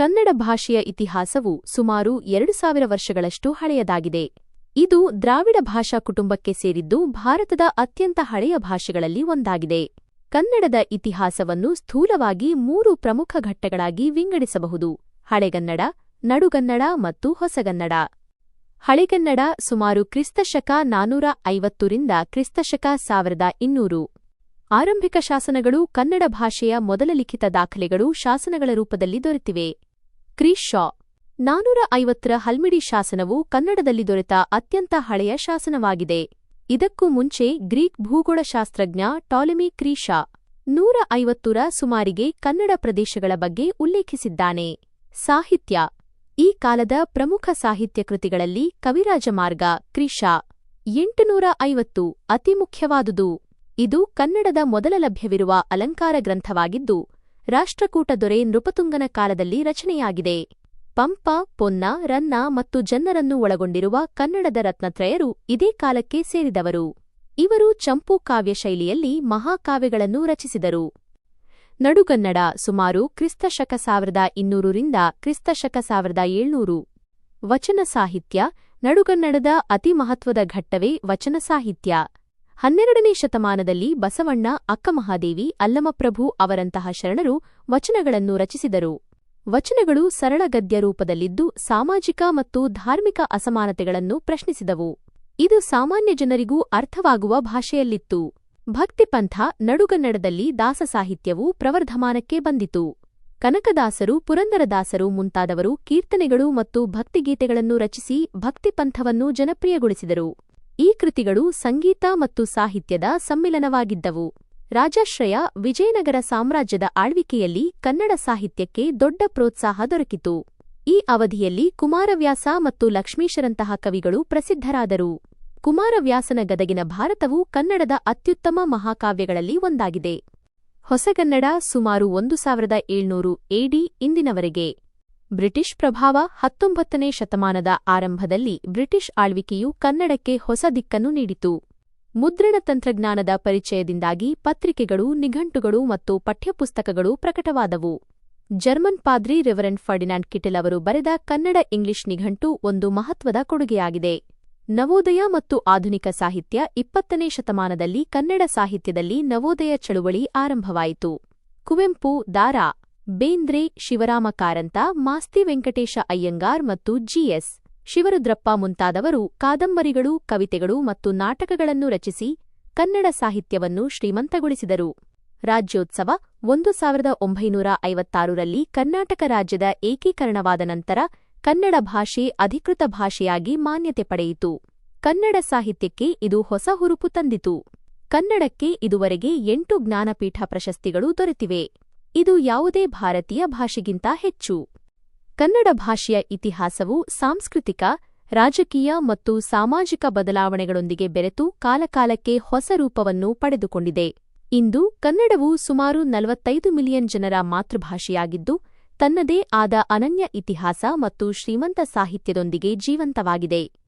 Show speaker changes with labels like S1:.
S1: ಕನ್ನಡ ಭಾಷೆಯ ಇತಿಹಾಸವು ಸುಮಾರು ಎರಡು ಸಾವಿರ ವರ್ಷಗಳಷ್ಟು ಹಳೆಯದಾಗಿದೆ. ಇದು ದ್ರಾವಿಡ ಭಾಷಾ ಕುಟುಂಬಕ್ಕೆ ಸೇರಿದ್ದು ಭಾರತದ ಅತ್ಯಂತ ಹಳೆಯ ಭಾಷೆಗಳಲ್ಲಿ ಒಂದಾಗಿದೆ. ಕನ್ನಡದ ಇತಿಹಾಸವನ್ನು ಸ್ಥೂಲವಾಗಿ ಮೂರು ಪ್ರಮುಖ ಘಟ್ಟಗಳಾಗಿ ವಿಂಗಡಿಸಬಹುದು. ಹಳೆಗನ್ನಡ, ನಡುಗನ್ನಡ ಮತ್ತು ಹೊಸಗನ್ನಡ. ಹಳೆಗನ್ನಡ ಸುಮಾರು ಕ್ರಿಸ್ತಶಕ ನಾನೂರ ಐವತ್ತರಿಂದ ಕ್ರಿಸ್ತಶಕ ಸಾವಿರದ ಇನ್ನೂರು. ಆರಂಭಿಕ ಶಾಸನಗಳು ಕನ್ನಡ ಭಾಷೆಯ ಮೊದಲ ಲಿಖಿತ ದಾಖಲೆಗಳು ಶಾಸನಗಳ ರೂಪದಲ್ಲಿ ದೊರೆತಿವೆ. ಕ್ರಿಶ್ ಶಾ. ನಾನೂರ ಐವತ್ತರ ಹಲ್ಮಿಡಿ ಶಾಸನವು ಕನ್ನಡದಲ್ಲಿ ದೊರೆತ ಅತ್ಯಂತ ಹಳೆಯ ಶಾಸನವಾಗಿದೆ. ಇದಕ್ಕೂ ಮುಂಚೆ ಗ್ರೀಕ್ ಭೂಗೋಳಶಾಸ್ತ್ರಜ್ಞ ಟಾಲೆಮಿ ಕ್ರೀಶಾ ನೂರ ಐವತ್ತರ ಸುಮಾರಿಗೆ ಕನ್ನಡ ಪ್ರದೇಶಗಳ ಬಗ್ಗೆ ಉಲ್ಲೇಖಿಸಿದ್ದಾನೆ. ಸಾಹಿತ್ಯ. ಈ ಕಾಲದ ಪ್ರಮುಖ ಸಾಹಿತ್ಯ ಕೃತಿಗಳಲ್ಲಿ ಕವಿರಾಜಮಾರ್ಗ ಕ್ರಿಶಾ ಎಂಟುನೂರ ಐವತ್ತು, ಅತಿ ಮುಖ್ಯವಾದುದು. ಇದು ಕನ್ನಡದ ಮೊದಲ ಲಭ್ಯವಿರುವ ಅಲಂಕಾರ ಗ್ರಂಥವಾಗಿದ್ದು ರಾಷ್ಟ್ರಕೂಟ ದೊರೆ ನೃಪತುಂಗನ ಕಾಲದಲ್ಲಿ ರಚನೆಯಾಗಿದೆ. ಪಂಪ, ಪೊನ್ನ, ರನ್ನ ಮತ್ತು ಜನ್ನರನ್ನು ಒಳಗೊಂಡಿರುವ ಕನ್ನಡದ ರತ್ನತ್ರಯರು ಇದೇ ಕಾಲಕ್ಕೆ ಸೇರಿದವರು. ಇವರು ಚಂಪು ಕಾವ್ಯ ಶೈಲಿಯಲ್ಲಿ ಮಹಾಕಾವ್ಯಗಳನ್ನು ರಚಿಸಿದರು. ನಡುಗನ್ನಡ ಸುಮಾರು ಕ್ರಿಸ್ತಶಕ ಸಾವಿರದ ಇನ್ನೂರರಿಂದ ಕ್ರಿಸ್ತಶಕ ಸಾವಿರದ ಏಳ್ನೂರು. ವಚನ ಸಾಹಿತ್ಯ, ನಡುಗನ್ನಡದ ಅತಿ ಮಹತ್ವದ ಘಟ್ಟವೇ ವಚನ ಸಾಹಿತ್ಯ. ಹನ್ನೆರಡನೇ ಶತಮಾನದಲ್ಲಿ ಬಸವಣ್ಣ ಅಕ್ಕಮಹಾದೇವಿ ಅಲ್ಲಮಪ್ರಭು ಅವರಂತಹ ಶರಣರು ವಚನಗಳನ್ನು ರಚಿಸಿದರು. ವಚನಗಳು ಸರಳ ಗದ್ಯ ರೂಪದಲ್ಲಿದ್ದು ಸಾಮಾಜಿಕ ಮತ್ತು ಧಾರ್ಮಿಕ ಅಸಮಾನತೆಗಳನ್ನು ಪ್ರಶ್ನಿಸಿದವು. ಇದು ಸಾಮಾನ್ಯ ಜನರಿಗೂ ಅರ್ಥವಾಗುವ ಭಾಷೆಯಲ್ಲಿತ್ತು. ಭಕ್ತಿಪಂಥ ನಡುಗನ್ನಡದಲ್ಲಿ ದಾಸ ಸಾಹಿತ್ಯವು ಪ್ರವರ್ಧಮಾನಕ್ಕೆ ಬಂದಿತು. ಕನಕದಾಸರು, ಪುರಂದರದಾಸರು ಮುಂತಾದವರು ಕೀರ್ತನೆಗಳು ಮತ್ತು ಭಕ್ತಿಗೀತೆಗಳನ್ನು ರಚಿಸಿ ಭಕ್ತಿಪಂಥವನ್ನು ಜನಪ್ರಿಯಗೊಳಿಸಿದರು. ಈ ಕೃತಿಗಳು ಸಂಗೀತ ಮತ್ತು ಸಾಹಿತ್ಯದ ಸಮ್ಮಿಲನವಾಗಿದ್ದವು. ರಾಜಾಶ್ರಯ ವಿಜಯನಗರ ಸಾಮ್ರಾಜ್ಯದ ಆಳ್ವಿಕೆಯಲ್ಲಿ ಕನ್ನಡ ಸಾಹಿತ್ಯಕ್ಕೆ ದೊಡ್ಡ ಪ್ರೋತ್ಸಾಹ ದೊರಕಿತು. ಈ ಅವಧಿಯಲ್ಲಿ ಕುಮಾರವ್ಯಾಸ ಮತ್ತು ಲಕ್ಷ್ಮೀಶರಂತಹ ಕವಿಗಳು ಪ್ರಸಿದ್ಧರಾದರು. ಕುಮಾರವ್ಯಾಸನ ಗದಗಿನ ಭಾರತವು ಕನ್ನಡದ ಅತ್ಯುತ್ತಮ ಮಹಾಕಾವ್ಯಗಳಲ್ಲಿ ಒಂದಾಗಿದೆ. ಹೊಸಗನ್ನಡ ಸುಮಾರು ಒಂದು ಸಾವಿರದ ಏಳ್ನೂರು ಎಡಿ ಇಂದಿನವರೆಗೆ. ಬ್ರಿಟಿಷ್ ಪ್ರಭಾವ ಹತ್ತೊಂಬತ್ತನೇ ಶತಮಾನದ ಆರಂಭದಲ್ಲಿ ಬ್ರಿಟಿಷ್ ಆಳ್ವಿಕೆಯು ಕನ್ನಡಕ್ಕೆ ಹೊಸ ದಿಕ್ಕನ್ನು ನೀಡಿತು. ಮುದ್ರಣ ತಂತ್ರಜ್ಞಾನದ ಪರಿಚಯದಿಂದಾಗಿ ಪತ್ರಿಕೆಗಳು, ನಿಘಂಟುಗಳು ಮತ್ತು ಪಠ್ಯಪುಸ್ತಕಗಳು ಪ್ರಕಟವಾದವು. ಜರ್ಮನ್ ಪಾದ್ರಿ ರೆವರೆಂಡ್ ಫರ್ಡಿನಾಂಡ್ ಕಿಟೆಲ್ ಅವರು ಬರೆದ ಕನ್ನಡ ಇಂಗ್ಲಿಷ್ ನಿಘಂಟು ಒಂದು ಮಹತ್ವದ ಕೊಡುಗೆಯಾಗಿದೆ. ನವೋದಯ ಮತ್ತು ಆಧುನಿಕ ಸಾಹಿತ್ಯ ಇಪ್ಪತ್ತನೇ ಶತಮಾನದಲ್ಲಿ ಕನ್ನಡ ಸಾಹಿತ್ಯದಲ್ಲಿ ನವೋದಯ ಚಳುವಳಿ ಆರಂಭವಾಯಿತು. ಕುವೆಂಪು, ದಾರಾ ಬೇಂದ್ರೆ, ಶಿವರಾಮ ಕಾರಂತ, ಮಾಸ್ತಿ ವೆಂಕಟೇಶ ಅಯ್ಯಂಗಾರ್ ಮತ್ತು ಜಿಎಸ್ ಶಿವರುದ್ರಪ್ಪ ಮುಂತಾದವರು ಕಾದಂಬರಿಗಳು, ಕವಿತೆಗಳು ಮತ್ತು ನಾಟಕಗಳನ್ನು ರಚಿಸಿ ಕನ್ನಡ ಸಾಹಿತ್ಯವನ್ನು ಶ್ರೀಮಂತಗೊಳಿಸಿದರು. ರಾಜ್ಯೋತ್ಸವ ಒಂದು ಸಾವಿರದ ಒಂಬೈನೂರ ಐವತ್ತಾರರಲ್ಲಿ ಕರ್ನಾಟಕ ರಾಜ್ಯದ ಏಕೀಕರಣವಾದ ನಂತರ ಕನ್ನಡ ಭಾಷೆ ಅಧಿಕೃತ ಭಾಷೆಯಾಗಿ ಮಾನ್ಯತೆ ಪಡೆಯಿತು. ಕನ್ನಡ ಸಾಹಿತ್ಯಕ್ಕೆ ಇದು ಹೊಸ ಹುರುಪು ತಂದಿತು. ಕನ್ನಡಕ್ಕೆ ಇದುವರೆಗೆ ಎಂಟು ಜ್ಞಾನಪೀಠ ಪ್ರಶಸ್ತಿಗಳು ದೊರೆತಿವೆ. ಇದು ಯಾವುದೇ ಭಾರತೀಯ ಭಾಷೆಗಿಂತ ಹೆಚ್ಚು. ಕನ್ನಡ ಭಾಷೆಯ ಇತಿಹಾಸವು ಸಾಂಸ್ಕೃತಿಕ, ರಾಜಕೀಯ ಮತ್ತು ಸಾಮಾಜಿಕ ಬದಲಾವಣೆಗಳೊಂದಿಗೆ ಬೆರೆತು ಕಾಲಕಾಲಕ್ಕೆ ಹೊಸ ರೂಪವನ್ನು ಪಡೆದುಕೊಂಡಿದೆ. ಇಂದು ಕನ್ನಡವು ಸುಮಾರು ನಲವತ್ತೈದು ಮಿಲಿಯನ್ ಜನರ ಮಾತೃಭಾಷೆಯಾಗಿದ್ದು, ತನ್ನದೇ ಆದ ಅನನ್ಯ ಇತಿಹಾಸ ಮತ್ತು ಶ್ರೀಮಂತ ಸಾಹಿತ್ಯದೊಂದಿಗೆ ಜೀವಂತವಾಗಿದೆ.